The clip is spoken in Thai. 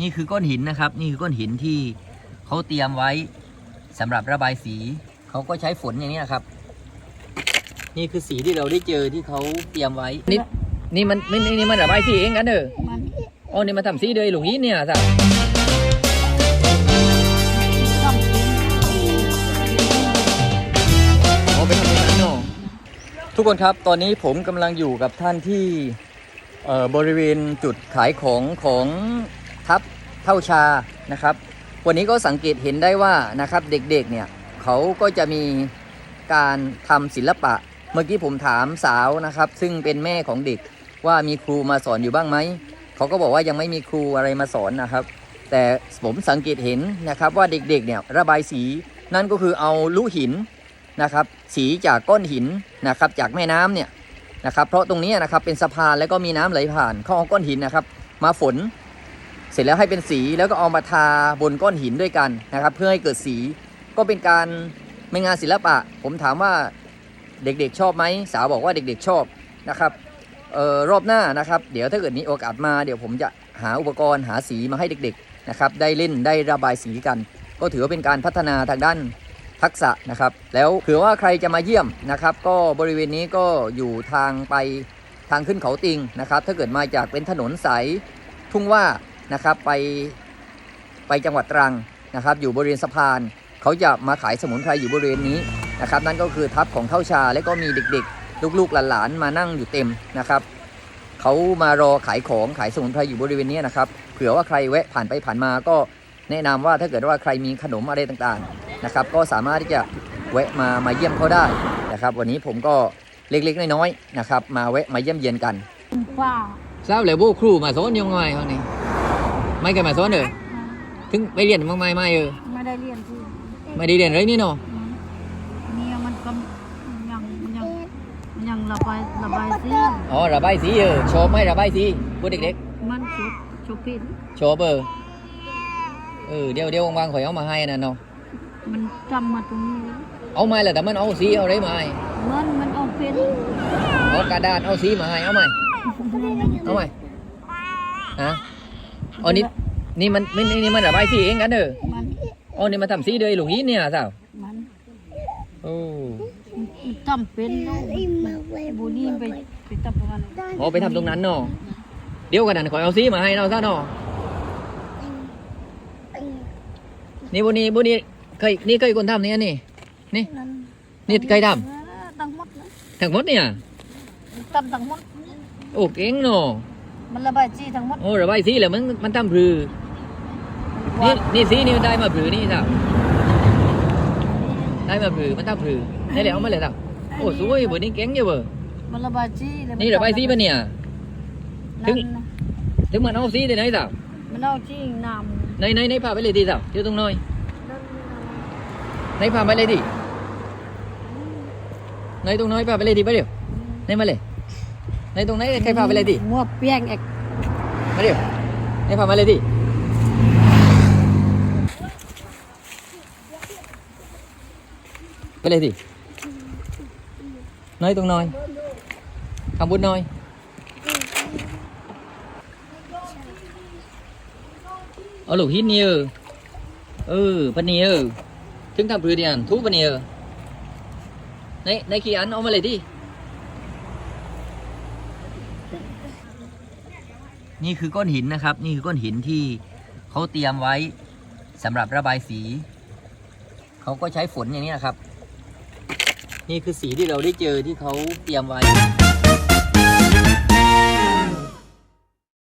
นี่คือก้อนหินนะครับ นี่คือก้อนหินที่เขาเตรียมไว้สำหรับระบายสีเขาก็ใช้ฝนอย่างนี้นะครับ นี่คือสีที่เราได้เจอที่เขาเตรียมไว้ นี่นี่มันนี่นี่มันระบายสีเองกันเด้อมันอ๋อนี่มาทำสีเลยหลวงหินเนี่ยสักต้องกินอ๋อไปทำตรงนั้นเนาะทุกคนครับ ตอนนี้ผมกำลังอยู่กับท่านที่เอ่อบริเวณจุดขายของของทับ เท่าชานะครับ วันนี้ก็สังเกตเห็นได้ว่านะครับเด็กๆเนี่ยเขาก็จะมีการทำศิลปะ เมื่อกี้ผมถามสาวนะครับ ซึ่งเป็นแม่ของเด็กว่ามีครูมาสอนอยู่บ้างไหมเขาก็บอกว่ายังไม่มีครูอะไรมาสอนนะครับ แต่ผมสังเกตเห็นนะครับว่าเด็กๆเนี่ยระบายสีนั่นก็คือเอาลูหินนะครับ สีจากก้อนหินนะครับจากแม่น้ำเนี่ยนะครับ เพราะตรงนี้นะครับเป็นสะพานแล้วก็มีน้ำไหลผ่านเขาเอาก้อนหินนะครับ มาฝน เสร็จแล้วให้เป็นสีแล้วก็เอามาทาบนก้อนหินด้วยกันนะครับ เพื่อให้เกิดสีก็เป็นการเป็นงานศิลปะ ผมถามว่าเด็กๆชอบไหมสาวบอกว่าเด็กๆชอบนะครับออรอบหน้านะครับ เดี๋ยวถ้าเกิดมีโอกาสมาเดี๋ยวผมจะหาอุปกรณ์หาสีมาให้เด็กๆนะครับ ได้เล่นได้ระบายสีกัน ก็ถือว่าเป็นการพัฒนาทางด้านทักษะนะครับ แล้วเผื่อว่าใครจะมาเยี่ยมนะครับ ก็บริเวณนี้ก็อยู่ทางไปทางขึ้นเขาติงนะครับ ถ้าเกิดมาจากเป็นถนนสายทุ่งว่า นะครับไปไปจังหวัดตรังนะครับ อยู่บริเวณสะพาน เขาจะมาขายสมุนไพรอยู่บริเวณนี้นะครับ นั่นก็คือทับของเท่าชาและก็มีเด็กๆ ลูกๆหลานๆมานั่งอยู่เต็มนะครับเขามารอขายของขายสมุนไพรอยู่บริเวณนี้นะครับเผื่อว่าใครแวะผ่านไปผ่านมาก็แนะนำว่าถ้าเกิดว่าใครมีขนมอะไรต่างๆนะครับ ก็สามารถที่จะแวะมามาเยี่ยมเขาได้นะครับ วันนี้ผมก็เล็กๆน้อยๆนะครับ มาแวะมาเยี่ยมเยียนกันฟ้าทราบเลยโบครูมาสอนยังไงเขานี่ ไม่เคยมาสอนเลยถึงไปเรียนบ้างไหมไม่เออไม่ได้เรียนที่ไม่ได้เรียนเลยนี่เนาะเนี่ยมันก็ยังยังยังระบายระบายสีอ๋อระบายสีเออชอบไหมระบายสีพวกเด็กมันชุดชุดพินๆชอบเออเออเดี๋ยวเดี๋ยวว่างๆข่อยเอามาให้นะเนาะมันจำมาตรงนี้เอามาแล้วแต่มันเอาสีเอาอะไรมาให้มันมันเอาเป็นเอากระดาษเอาสีมาให้เอาไหมเอาไหมฮะ อ๋อนี่นี่มันนี่นี่มันระบายสีเองกันเด้อมันอ๋อนี่มาทำสีเลยหลวงหินเนี่ยสาวมันโอ้มันจำเป็นเนาะบุนีไปไปตับมันอ๋อไปทำตรงนั้นเนาะเดี๋ยวกระดาษข่อยเอาสีมาให้เราซะเนาะนี่บุนี่บุนี่เคยนี่เคยคนทำเนี่ยนี่นี่นั่นนี่เคยทตั้งหมดนะำทั้งหมดเนี่ยจำทั้งหมดโอ้เก่งเนาะ มันระบายสีทั้งหมด โอ้ระบายสีแหละมันมันทำพรือนี่นี่สีนี่ได้มาพรือนี่สับได้มาพรือมันทำพรือได้แล้วเอามาเลยสับโอ้สวยบุนี่เก่งเยอะเบอมันระบายสีแล้วมันนี่ระบายสีปะเนี่ยถึนั่งนนะถึงมันเอาสีได้ไหนสับมันเอาที่น้ำในในในพาไปเลยดีสับเดี๋ยวตรงหน้อยในพาไปเลยดิในตรงน้อยพาไปเลยดิไปเดี๋ยวในมาเลย ในตรงไหนใครพาไปเลยดิมัวเปียงเอกมาเดี๋ยวนี่พามาเลยดิไปเลยดิน้อยตรงน้อยคำบุญน้อยเอาลูกหินนี่เออเออพันนี่เออถึงทำพื้นเดียนทุบพันนี่เออในในขี้อันเอามาเลยดิ นี่คือก้อนหินนะครับ นี่คือก้อนหินที่เขาเตรียมไว้สำหรับระบายสีเขาก็ใช้ฝนอย่างนี้นะครับ นี่คือสีที่เราได้เจอที่เขาเตรียมไว้